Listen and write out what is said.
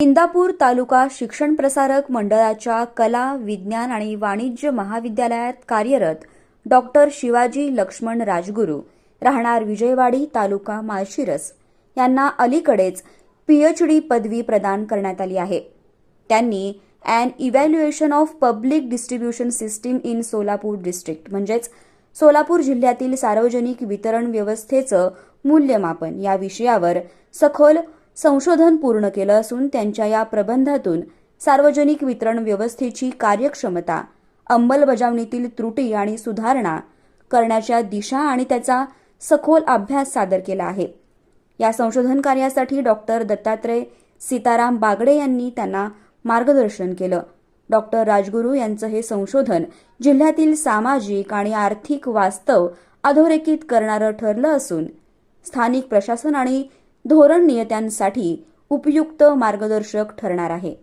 इंदापूर तालुका शिक्षण प्रसारक मंडळाच्या कला विज्ञान आणि वाणिज्य महाविद्यालयात कार्यरत डॉक्टर शिवाजी लक्ष्मण राजगुरू राहणार विजयवाडी तालुका माळशिरस यांना अलीकडेच पीएचडी पदवी प्रदान करण्यात आली आहे. त्यांनी and evaluation of public distribution system in Solapur district म्हणजेच सोलापूर जिल्ह्यातील सार्वजनिक वितरण व्यवस्थेचं मूल्यमापन या विषयावर सखोल संशोधन पूर्ण केलं असून त्यांच्या या प्रबंधातून सार्वजनिक वितरण व्यवस्थेची कार्यक्षमता अंमलबजावणीतील त्रुटी आणि सुधारणा करण्याच्या दिशा आणि त्याचा सखोल अभ्यास सादर केला आहे. या संशोधन कार्यासाठी डॉक्टर दत्तात्रय सीताराम बागडे यांनी त्यांना मार्गदर्शन केलं. डॉक्टर राजगुरू यांचं हे संशोधन जिल्ह्यातील सामाजिक आणि आर्थिक वास्तव अधोरेखित करणारं ठरलं असून स्थानिक प्रशासन आणि धोरण नियत्यांसाठी उपयुक्त मार्गदर्शक ठरणार आहे.